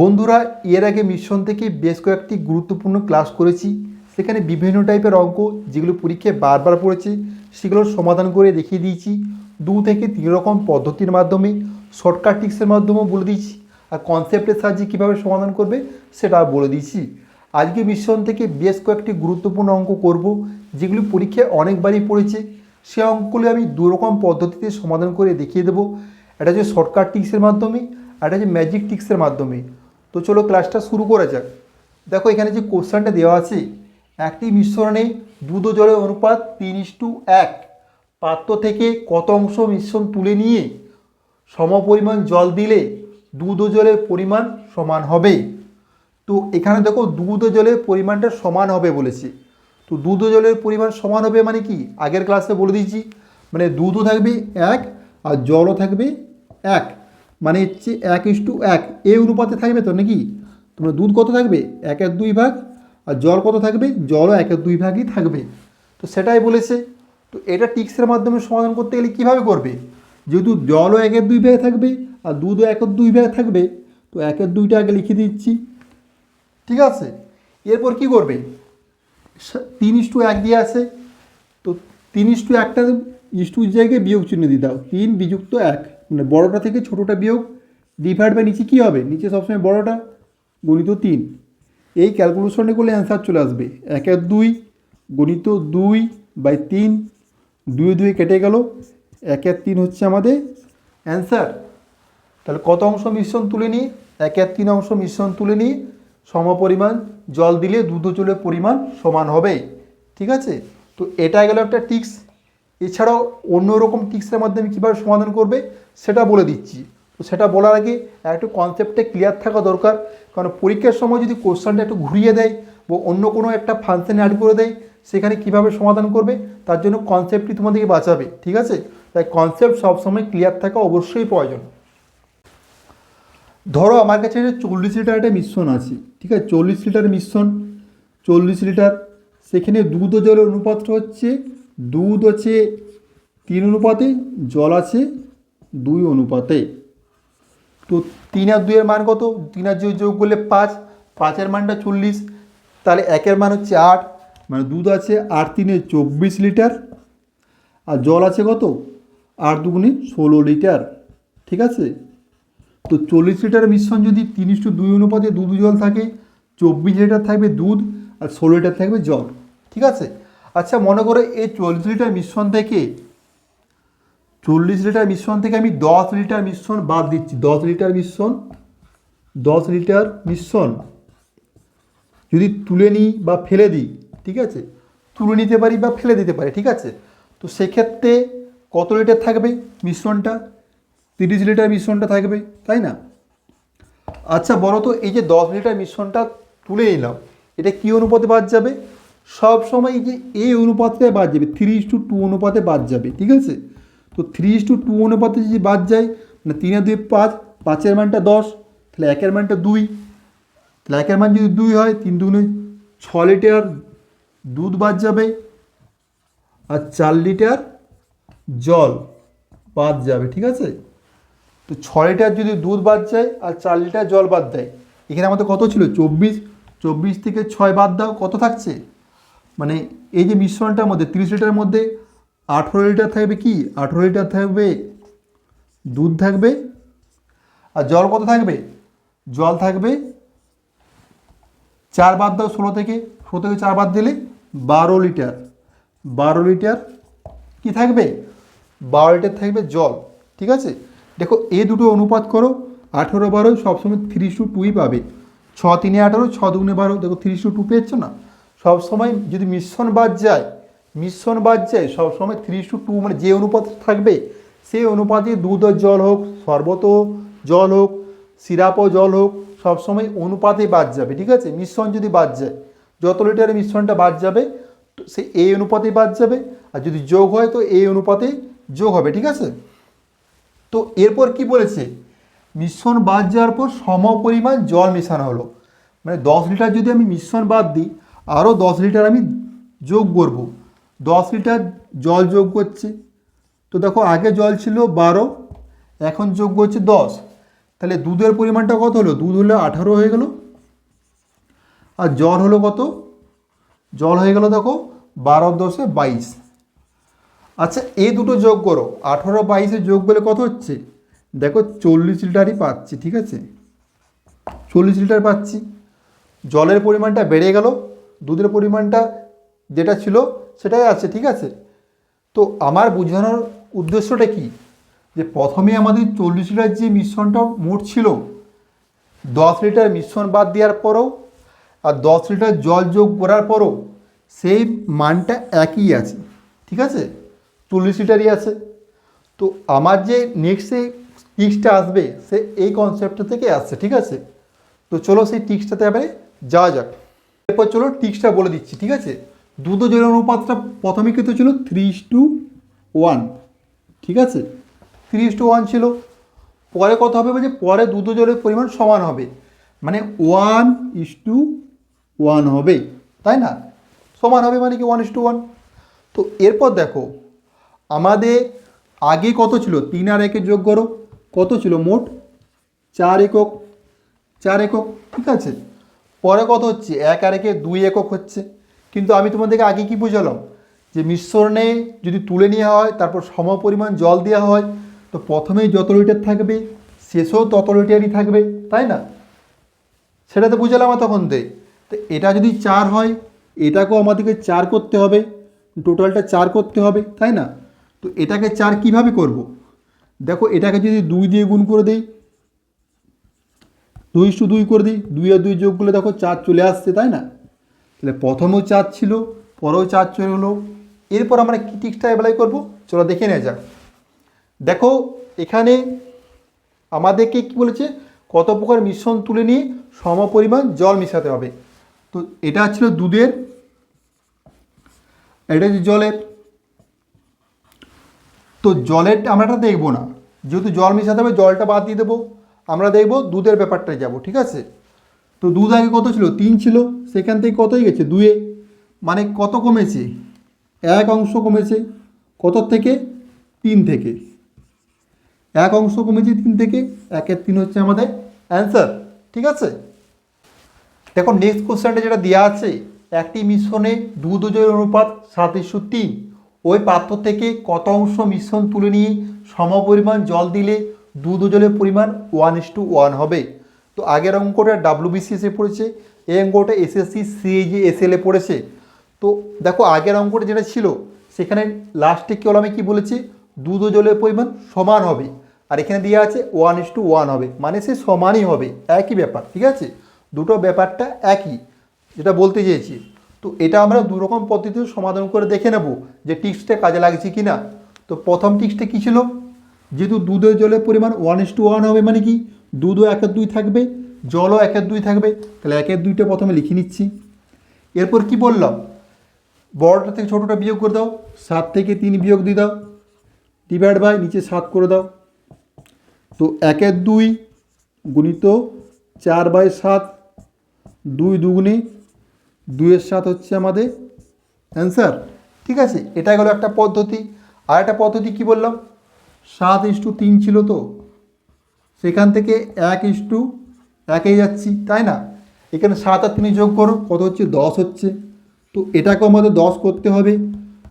বন্ধুরা, এর আগে মিশন থেকে বেশ কয়েকটি গুরুত্বপূর্ণ ক্লাস করেছি। সেখানে বিভিন্ন টাইপের অঙ্ক যেগুলো পরীক্ষায় বারবার পড়েছে, সেগুলোর সমাধান করে দেখিয়ে দিয়েছি। দু থেকে তিন রকম পদ্ধতির মাধ্যমে শর্টকাট টিক্সের মাধ্যমেও বলে দিয়েছি। আর কনসেপ্টের সাহায্যে কীভাবে সমাধান করবে, সেটা বলে দিয়েছি। আজকে মিশন থেকে বেশ কয়েকটি গুরুত্বপূর্ণ অঙ্ক করব, যেগুলি পরীক্ষায় অনেকবারই পড়েছে। সে অঙ্কগুলি আমি দু রকম পদ্ধতিতে সমাধান করে দেখিয়ে দেবো। একটা হচ্ছে শর্টকাট টিক্সের মাধ্যমে, আর একটা হচ্ছে ম্যাজিক টিক্সের মাধ্যমে। তো চলো ক্লাসটা শুরু করা যাক। দেখো এখানে যে কোশ্চেনটা দেওয়া আছে, একটি মিশ্রণে দুধ জলের অনুপাত তিন ইস্টু এক। পাত্র থেকে কত অংশ মিশ্রণ তুলে নিয়ে সমপরিমাণ জল দিলে দুধ জলের পরিমাণ সমান হবে? তো এখানে দেখো দুধ জলের পরিমাণটা সমান হবে বলেছে। তো দুধ জলের পরিমাণ সমান হবে মানে কি? আগের ক্লাসে বলে দিয়েছি। মানে দুধও থাকবে এক আর জলও থাকবে এক। মানে হচ্ছে এক ইস্টু এক। এ অনুপাতে থাকবে তো নাকি? তোমরা দুধ কত থাকবে? একের দুই ভাগ, আর জল কত থাকবে? জলও একের দুই ভাগই থাকবে। তো সেটাই বলেছে। তো এটা টিক্সের মাধ্যমে সমাধান করতে গেলে কীভাবে করবে? যেহেতু জলও একের দুই ভাগে থাকবে, আর দুধও একের দুই ভাগে থাকবে, তো একের দুইটা আগে লিখে দিচ্ছি। ঠিক আছে? এরপর কি করবে? তিন ইস্টু এক দিয়ে আছে। তো তিন ইস্টু একটা ইস্টুর জায়গায় বিয়োগ চিহ্ন দিয়ে দাও। তিন বিযুক্ত এক। মানে বড়টা থেকে ছোটোটা বিয়োগ ডিভাইড বাই নিচে কী হবে? নিচে সবসময় বড়টা, গণিত তিন। এই ক্যালকুলেশনে করলে অ্যান্সার চলে আসবে। একের দুই, গণিত দুই বাই তিন দুই দুই কেটে গেল। একের তিন হচ্ছে আমাদের অ্যান্সার তাহলে কত অংশ মিশ্রণ তুলে নিয়ে একের তিন অংশ মিশ্রণ তুলে নিয়ে সমপরিমাণ জল দিলে দুধ জলের পরিমাণ সমান হবে। ঠিক আছে? তো এটা গেল একটা টিক্স এছাড়াও অন্য রকম টিক্সের মাধ্যমে কীভাবে সমাধান করবে সেটা বলে দিচ্ছি। তো সেটা বলার আগে একটু কনসেপ্টে ক্লিয়ার থাকা দরকার। কারণ পরীক্ষার সময় যদি কোশ্চেনটা একটু ঘুরিয়ে দেয় বা অন্য কোনো একটা ফাংশন অ্যাড করে দেয়, সেখানে কীভাবে সমাধান করবে, তার জন্য কনসেপ্টটি তোমাদেরকে বাঁচাবে, ঠিক আছে? তাই কনসেপ্ট সবসময় ক্লিয়ার থাকা অবশ্যই প্রয়োজন। ধরো আমার কাছে চল্লিশ লিটার একটা মিশ্রণ আছে, ঠিক আছে? চল্লিশ লিটার মিশ্রণ চল্লিশ লিটার সেখানে দুধ ও জলের অনুপাতটা হচ্ছে দুধ হচ্ছে তিন অনুপাতে, জল আছে দুই অনুপাতে। তো তিন আর দুইয়ের মান কত? তিন আর যোগ করলে পাঁচ, পাঁচের মানটা চল্লিশ, তাহলে একের মান হচ্ছে আট মানে দুধ আছে আট তিনে চব্বিশ লিটার, আর জল আছে কত? আট দুগুণে ষোলো লিটার, ঠিক আছে? তো চল্লিশ লিটার মিশ্রণ যদি তিন ইস্টু দুই অনুপাতে দুধ জল থাকে, চব্বিশ লিটার থাকবে দুধ আর ষোলো লিটার থাকবে জল, ঠিক আছে? আচ্ছা মনে করো এই চল্লিশ লিটার মিশ্রণ থেকে, চল্লিশ লিটার মিশ্রণ থেকে আমি দশ লিটার মিশ্রণ বাদ দিচ্ছি। দশ লিটার মিশ্রণ, দশ লিটার মিশ্রণ যদি তুলে নিই বা ফেলে দিই, ঠিক আছে? তুলে নিতে পারি বা ফেলে দিতে পারি, ঠিক আছে? তো সেক্ষেত্রে কত লিটার থাকবে মিশ্রণটা? তিরিশ লিটার মিশ্রণটা থাকবে, তাই না? আচ্ছা বলো তো, এই যে দশ লিটার মিশ্রণটা তুলে নিলাম, এটা কী অনুপাতে বাদ যাবে? সব সময় যে এ অনুপাতটাই বাদ যাবে থ্রি ইস টু টু অনুপাতে বাদ যাবে, ঠিক আছে? তো থ্রি ইস টু টু অনুপাতে যদি বাদ যায় মানে তিনে দুই পাঁচ, পাঁচের মানটা দশ, তাহলে একের মানটা দুই। তাহলে একের মান যদি দুই হয়, তিন দুগুণে ছ লিটার দুধ বাদ যাবে আর চার লিটার জল বাদ যাবে, ঠিক আছে? তো ছ লিটার যদি দুধ বাদ যায় আর চার লিটার জল বাদ দেয়, এখানে আমাদের কত ছিল? চব্বিশ। চব্বিশ থেকে ছয় বাদ দাও, কত থাকছে? মানে এই যে মিশ্রণটার মধ্যে তিরিশ লিটারের মধ্যে আঠেরো লিটার থাকবে কি? আঠেরো লিটার থাকবে, দুধ থাকবে, আর জল কত থাকবে? জল থাকবে চার বাদ দাও ষোলো থেকে ষোলো থেকে চার বাদ দিলে বারো লিটার। বারো লিটার কি থাকবে? বারো লিটার থাকবে জল, ঠিক আছে? দেখো, এ দুটো অনুপাত করো, আঠেরো বারো সবসময় থ্রি টু টুই পাবে। ছ তিনে আঠেরো, ছ দুগুণে বারো, দেখো থ্রি টু টু পেয়েছ না? সবসময় যদি মিশ্রণ বাদ যায়, মিশ্রণ বাদ যায়, সবসময় থ্রি টু টু মানে যে অনুপাত থাকবে, সেই অনুপাতে দুধ জল হোক, শরবত জল হোক, সিরাপ ও জল হোক, সবসময় অনুপাতে বাদ যাবে, ঠিক আছে? মিশ্রণ যদি বাদ যায়, যত লিটারের মিশ্রণটা বাদ যাবে সে এই অনুপাতে বাদ যাবে, আর যদি যোগ হয়, তো এই অনুপাতে যোগ হবে, ঠিক আছে? তো এরপর কি বলেছে? মিশ্রণ বাদ যাওয়ার পর সম পরিমাণ জল মেশানো হলো। মানে দশ লিটার যদি আমি মিশ্রণ বাদ দিই আরও দশ লিটার আমি যোগ করব। দশ লিটার জল যোগ করছে। তো দেখো, আগে জল ছিল বারো, এখন যোগ করছে দশ। তাহলে দুধের পরিমাণটা কত হলো? দুধ হলো আঠারো হয়ে গেল। আর জল হলো কত? জল হয়ে গেল দেখো, বারো দশে বাইশ। আচ্ছা এই দুটো যোগ করো। আঠারো বাইশে যোগ করলে কত হচ্ছে? দেখো, চল্লিশ লিটারই পাচ্ছি, ঠিক আছে? চল্লিশ লিটার পাচ্ছি। জলের পরিমাণটা বেড়ে গেল। দুধের পরিমাণটা যেটা ছিল সেটাই আছে, ঠিক আছে? তো আমার বোঝানোর উদ্দেশ্যটা কি? যে প্রথমে আমাদের চল্লিশ লিটার যে মিশ্রণটা মোট ছিল, দশ লিটার মিশ্রণ বাদ দেওয়ার পরও আর দশ লিটার জল যোগ করার পরও সেই মানটা একই আছে, ঠিক আছে? চল্লিশ লিটারই আছে। তো আমার যে নেক্সট টিক্সটা আসবে, সে এই কনসেপ্টটা থেকে আসছে, ঠিক আছে? তো চলো সেই টিক্সটাতে এবারে যাওয়া যাক। এরপর চলো টিক্সটা বলে দিচ্ছি, ঠিক আছে? দুধ জলের অনুপাতটা প্রথমে কিন্তু ছিল থ্রি টু ওয়ান, ঠিক আছে? থ্রি টু ওয়ান ছিল। পরে কত হবে? বলছে পরে দুধ জলের পরিমাণ সমান হবে। মানে ওয়ান ইস টু ওয়ান হবে, তাই না? সমান হবে মানে কি ওয়ান ইস টু ওয়ান? তো এরপর দেখো, আমাদের আগে কত ছিল? তিন আর একে যোগ করো, কত ছিল? মোট চার একক চার একক, ঠিক আছে? পরে কত হচ্ছে? এক আর একে দুই একক হচ্ছে। কিন্তু আমি তোমাদেরকে আগে কি বুঝালাম? যে মিশ্রণে যদি তুলে নেওয়া হয়, তারপর সম পরিমাণ জল দেওয়া হয়, তো প্রথমেই যত লিটার থাকবে, শেষেও তত লিটারই থাকবে, তাই না? সেটা তো বুঝালাম তখন তো এটা যদি চার হয়, এটাকেও আমাদেরকে চার করতে হবে। টোটালটা চার করতে হবে, তাই না? তো এটাকে চার কীভাবে করব। দেখো, এটাকে যদি দুই দিয়ে গুণ করে দেই দুই টু দুই করে দিই, দুই আর দুই যোগ করলে দেখো চার চলে আসছে, তাই না? তাহলে প্রথমেও চার ছিল, পরেও চার চলে হলো এরপর আমরা কী টিক্সটা অ্যাপ্লাই করব? চলো দেখে নেওয়া যাক। দেখো, এখানে আমাদেরকে কি বলেছে? কত প্রকার মিশ্রণ তুলে নিয়ে সম পরিমাণ জল মিশাতে হবে। তো এটা ছিল দুধের, এটা হচ্ছে জলের। তো জলের আমরা এটা দেখব না। যেহেতু জল মিশাতে হবে, জলটা বাদ দিয়ে দেবো। আমরা দেখব দুধের ব্যাপারটায় যাব, ঠিক আছে? তো দুধ আগে কত ছিল? তিন ছিল। সেখান থেকে কতই গেছে? দুয়ে। মানে কত কমেছে? এক অংশ কমেছে। কত থেকে? তিন থেকে। এক অংশ কমেছে তিন থেকে। একের তিন হচ্ছে আমাদের অ্যান্সার ঠিক আছে? দেখো নেক্সট কোশ্চেনটা যেটা দেওয়া আছে, একটি মিশ্রণে দুধ ও অনুপাত সাত ইস্যু তিন ওই পাত্র থেকে কত অংশ মিশ্রণ তুলে নিয়ে সমপরিমাণ জল দিলে দুধ জলের পরিমাণ ওয়ান ইস টু ওয়ান হবে। তো আগের অঙ্কটা ডাব্লিউবিসিএসে পড়েছে, এই অঙ্কটা এসএসসি সিএজি এসএলএ পড়েছে। তো দেখো আগের অঙ্কটা যেটা ছিল, সেখানে লাস্টে কি হলো আমি কি বলেছি দুধ ও জলের পরিমাণ সমান হবে। আর এখানে দেওয়া আছে ওয়ান ইস টু ওয়ান হবে মানে সে সমানই হবে, একই ব্যাপার, ঠিক আছে? দুটো ব্যাপারটা একই, যেটা বলতে চেয়েছি। তো এটা আমরা দু রকম পদ্ধতিতে সমাধান করে দেখে নেব যে টিক্সটা কাজে লাগছে কি না তো প্রথম টিক্সটা কী ছিল? যেহেতু দুধের জলের পরিমাণ ওয়ান ইস টু ওয়ান হবে মানে কি? দুধও একের দুই থাকবে, জলও একের দুই থাকবে। তাহলে একের দুইটা প্রথমে লিখে নিচ্ছি। এরপর কি বললাম? বড়টা থেকে ছোটোটা বিয়োগ করে দাও, সাত থেকে তিন বিয়োগ দিয়ে দাও ডিভাইড বাই নিচে সাত করে দাও। তো একের দুই গুণিত চার বাই সাত, দুই দুগুণে দুইয়ের সাত হচ্ছে আমাদের অ্যান্সার ঠিক আছে? এটা গেলো একটা পদ্ধতি। আর একটা পদ্ধতি কি বললাম? সাত ইস্টু তিন ছিল তো? সেখান থেকে এক ইস্টু একেই যাচ্ছি, তাই না? এখানে সাত আর তিনে যোগ করো, কত হচ্ছে? দশ হচ্ছে। তো এটাকেও আমাদের দশ করতে হবে।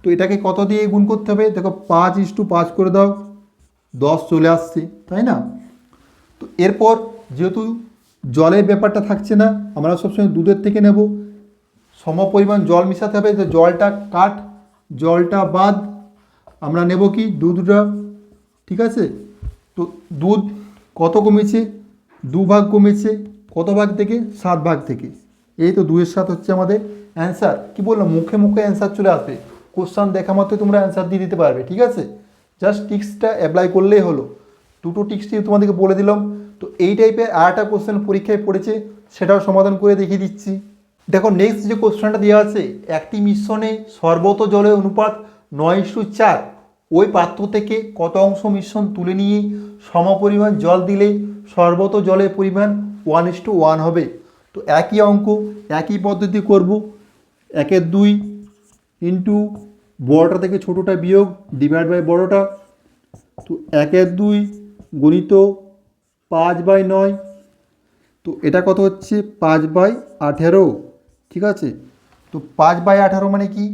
তো এটাকে কত দিয়ে গুণ করতে হবে? দেখো, পাঁচ ইস্টু পাঁচ করে দাও, দশ চলে আসছে, তাই না? তো এরপর যেহেতু জলের ব্যাপারটা থাকছে না, আমরা সবসময় দুধের থেকে নেব। সম পরিমাণ জল মিশাতে হবে, তো জলটা কাট, জলটা বাদ। আমরা নেব কি? দুধটা ঠিক আছে? তো দুধ কত কমেছে? দু ভাগ কমেছে, কত ভাগ থেকে? সাত ভাগ থেকে। এই তো দুয়ের সাত হচ্ছে আমাদের অ্যান্সার কি বললাম? মুখে মুখে অ্যান্সার চলে আসবে। কোশ্চান দেখা মাত্রই তোমরা অ্যান্সার দিয়ে দিতে পারবে, ঠিক আছে? জাস্ট টিক্সটা অ্যাপ্লাই করলেই হলো। দুটো টিক্সটি তোমাদেরকে বলে দিলাম। তো এই টাইপের আর একটা কোশ্চেন পরীক্ষায় পড়েছে, সেটাও সমাধান করে দেখিয়ে দিচ্ছি। দেখো নেক্সট যে কোশ্চেনটা দেওয়া আছে, একটি মিশ্রণে সর্বত জলের অনুপাত নয় ইস্টু চার। ওই পাত্র থেকে কত অংশ মিশ্রণ তুলে নিয়ে সমপরিমাণ জল দিলে সর্বত জলের পরিমাণ ওয়ান ইস টু ওয়ান হবে। তো একই অঙ্ক, একই পদ্ধতি করব। একের দুই ইন্টু বড়টা থেকে ছোটোটা বিয়োগ ডিভাইড বাই বড়টা। তো একের দুই গণিত পাঁচ বাই নয়। তো এটা কত হচ্ছে? পাঁচ বাই আঠেরো। ঠিক আছে? তো পাঁচ বাই আঠারো মানে কি?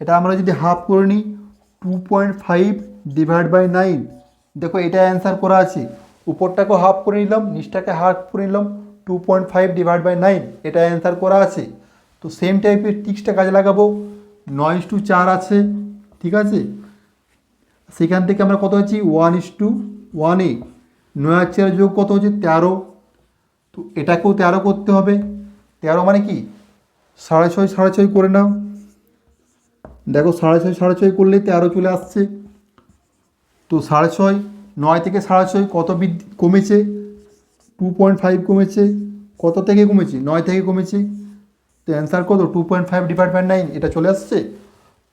এটা আমরা যদি হাফ করে নিই two point five divide by nine দেখো, এটা অ্যান্সার করা আছে। উপরটাকেও হাফ করে নিলাম, নিচটাকে হাফ করে নিলাম two point five divide by nine এটা অ্যান্সার করা আছে। তো সেম টাইপের টিক্সটা কাজে লাগাবো। নয় টু চার আছে, ঠিক আছে? সেখান থেকে আমরা কত হচ্ছি ওয়ান ইস টু ওয়ান এ নয় চার যোগ কত হচ্ছে? তেরো। তো এটাকেও তেরো করতে হবে। তেরো মানে কি? সাড়ে ছয় সাড়ে ছয় করে নাও। দেখো সাড়ে ছয় সাড়ে ছয় করলে তেরো চলে আসছে। তো সাড়ে ছয়, নয় থেকে সাড়ে ছয় কত বৃদ্ধি কমেছে? টু পয়েন্ট ফাইভ কমেছে। কত থেকে কমেছে? নয় থেকে কমেছে। তো অ্যান্সার কত? Two point five department nine এটা চলে আসছে?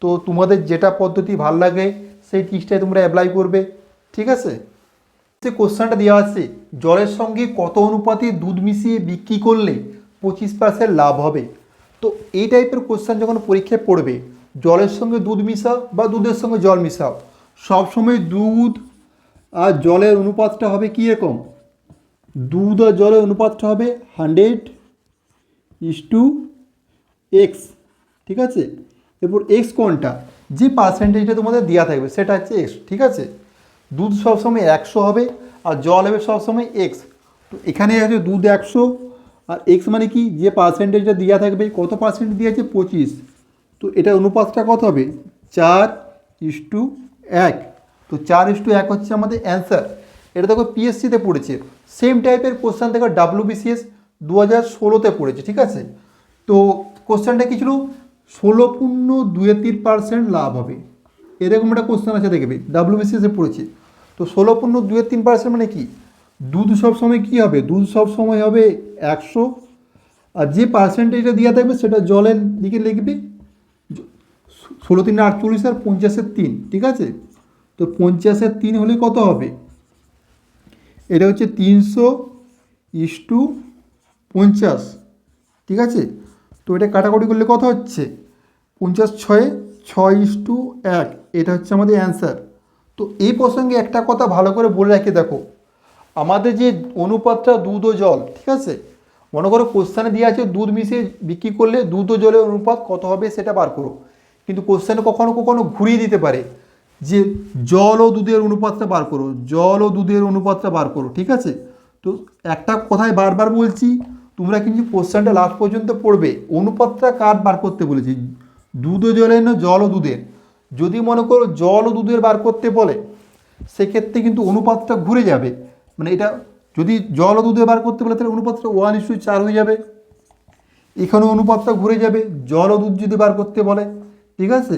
তো তোমাদের যেটা পদ্ধতি ভালো লাগে, সেই টিক্সটাই তোমরা অ্যাপ্লাই করবে। ঠিক আছে? যে কোশ্চেনটা দেওয়া আছে, জলের সঙ্গে কত অনুপাতে দুধ মিশিয়ে বিক্রি করলে পঁচিশ পার্সেন্ট লাভ হবে? তো এই টাইপের কোশ্চেন যখন পরীক্ষায় পড়বে জলের সঙ্গে দুধ মিশাও বা দুধের সঙ্গে জল মিশাও। সবসময় দুধ আর জলের অনুপাতটা হবে কী রকম? দুধ আর জলের অনুপাতটা হবে হান্ড্রেড ইস টু এক্স ঠিক আছে? এরপর এক্স কোনটা? যে পার্সেন্টেজটা তোমাদের দেওয়া থাকবে, সেটা হচ্ছে এক্স ঠিক আছে? দুধ সবসময় একশো হবে আর জল হবে সবসময় এক্স তো এখানে আছে দুধ একশো আর এক্স মানে কি? যে পার্সেন্টেজটা দেওয়া থাকবে, কত পার্সেন্ট দেওয়া আছে? পঁচিশ। তো এটা অনুপাতটা কত হবে? চার ইস টু এক। তো চার ইস টু এক হচ্ছে আমাদের অ্যান্সার। এটা দেখো পিএসসিতে পড়েছে। সেম টাইপের কোশ্চেন দেখো ডাব্লিউবিসিএস দু হাজার ষোলোতে পড়েছে, ঠিক আছে? তো কোশ্চেনটা কী ছিল? ষোলো পূর্ণ দুয়ে তিন পার্সেন্ট লাভ হবে। এরকম একটা কোশ্চেন আছে, দেখবে। ডাব্লিউবিসিএসে পড়েছে। তো ষোলো পূর্ণ দুয়ে তিন পার্সেন্ট মানে কি? দুধ সব সময় কী হবে? দুধ সব সময় হবে একশো। আর যে পার্সেন্টেজটা দেওয়া থাকবে সেটা জলের দিকে লিখবে। ষোলো তিন আটচল্লিশ আর পঞ্চাশের তিন, ঠিক আছে? তো পঞ্চাশের তিন হলে কত হবে? এটা হচ্ছে তিনশো ইস টু পঞ্চাশ, ঠিক আছে? তো এটা কাটাকুটি করলে কত হচ্ছে? পঞ্চাশ ছয়ে, ছয় ইস টু এক, এটা হচ্ছে আমাদের অ্যান্সার। তো এই প্রসঙ্গে একটা কথা ভালো করে বলে রাখি, দেখো। আমাদের যে অনুপাতটা দুধ ও জল, ঠিক আছে? মনে করো কোশ্চানে দেওয়া আছে দুধ মিশিয়ে বিক্রি করলে দুধ ও জলের অনুপাত কত হবে সেটা বার করো। কিন্তু কোশ্চেনে কখনো কখনো ঘুরিয়ে দিতে পারে যে জল ও দুধের অনুপাতটা বার করো, জল ও দুধের অনুপাতটা বার করো, ঠিক আছে? তো একটা কথাই বারবার বলছি, তোমরা কিন্তু কোশ্চেনটা লাস্ট পর্যন্ত পড়বে। অনুপাতটা কার বার করতে বলেছি? দুধ ও জলের না জল ও দুধের? যদি মনে করো জল ও দুধের বার করতে বলে, সেক্ষেত্রে কিন্তু অনুপাতটা ঘুরে যাবে। মানে এটা যদি জল ও দুধের বার করতে বলে, তাহলে অনুপাতটা ওয়ান ইস্যু চার হয়ে যাবে। এখানে অনুপাতটা ঘুরে যাবে। জল ও দুধ যদি বার করতে বলে ঠিক আছে?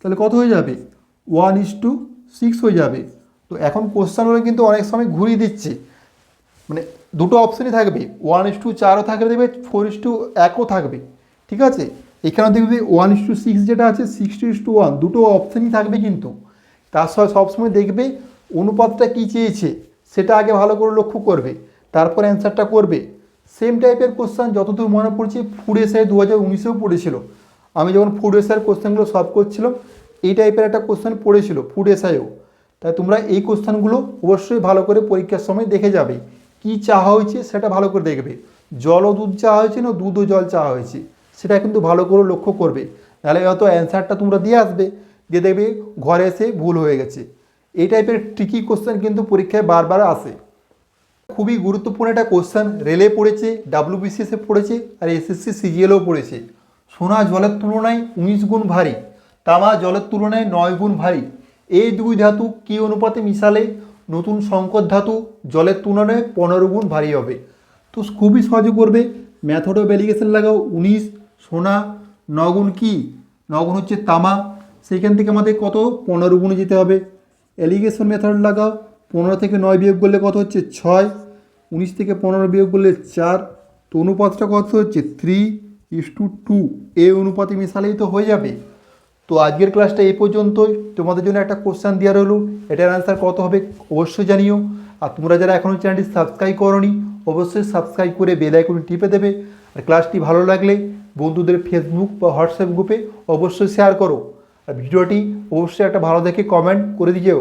তাহলে কত হয়ে যাবে? ওয়ান ইস টু সিক্স হয়ে যাবে। তো এখন কোশ্চানগুলো কিন্তু অনেক সময় ঘুরিয়ে দিচ্ছে। মানে দুটো অপশানই থাকবে। ওয়ান ইস টু চারও থাকবে দেখবে ফোর ইস টু একও থাকবে। ঠিক আছে? এখানে দেখবে ওয়ান ইস টু সিক্স যেটা আছে six two is to one দুটো অপশানই থাকবে কিন্তু। তার সঙ্গে সবসময় দেখবে অনুপাতটা কী চেয়েছে, সেটা আগে ভালো করে লক্ষ্য করবে। তারপর অ্যান্সারটা করবে। সেম টাইপের কোশ্চান যতদূর মনে পড়ছে ফুড সে দু হাজার উনিশেও পড়েছিল। আমি যখন ফুড এসআইয়ের কোশ্চেনগুলো সলভ করছিলাম, এই টাইপের একটা কোশ্চেন পড়েছিল ফুড এসআইও তাই তোমরা এই কোশ্চেনগুলো অবশ্যই ভালো করে পরীক্ষার সময় দেখে যাবে। কি চাওয়া হয়েছে সেটা ভালো করে দেখবে। জল ও দুধ চাওয়া হয়েছে না দুধ ও জল চাওয়া হয়েছে? সেটা কিন্তু ভালো করে লক্ষ্য করবে। নাহলে হয়তো অ্যান্সারটা তোমরা দিয়ে আসবে, দিয়ে দেখবে ঘরে এসে ভুল হয়ে গেছে। এই টাইপের ট্রিকি কোশ্চেন কিন্তু পরীক্ষায় বারবার আসে। খুবই গুরুত্বপূর্ণ একটা কোশ্চেন রেলে পড়েছে ডাব্লিউবিসিএসে পড়েছে, আর এসএসসি সিজিএলও পড়েছে। সোনা জলের তুলনায় উনিশ গুণ ভারী, তামা জলের তুলনায় নয় গুণ ভারী। এই দুই ধাতু কী অনুপাতে মিশালে? নতুন সংকট ধাতু জলের তুলনায় পনেরো গুণ ভারী হবে। তো খুবই সহজে করবে। ম্যাথড অফ অ্যালিগেশন লাগাও। উনিশ, সোনা নগুণ কি? নগুণ হচ্ছে তামা। সেইখান থেকে আমাদের কত? পনেরো গুণে যেতে হবে। অ্যালিগেশন মেথড লাগাও। পনেরো থেকে নয় বিয়োগ করলে কত হচ্ছে? ছয়। উনিশ থেকে পনেরো বিয়োগ করলে চার। তো অনুপাতটা কত হচ্ছে? থ্রি ইস টু টু এই অনুপাতে মেশালেই তো হয়ে যাবে। তো আজকের ক্লাসটা এই পর্যন্তই। তোমাদের জন্য একটা কোশ্চেন দেওয়া রইল। এটার অ্যান্সার কত হবে অবশ্যই জানিও। আর তোমরা যারা এখনও চ্যানেলটি সাবস্ক্রাইব করনি, অবশ্যই সাবস্ক্রাইব করে বেল আইকন টিপে দেবে। আর ক্লাসটি ভালো লাগলে বন্ধুদের ফেসবুক বা হোয়াটসঅ্যাপ গ্রুপে অবশ্যই শেয়ার করো। আর ভিডিওটি অবশ্যই একটা ভালো দেখে কমেন্ট করে দিও।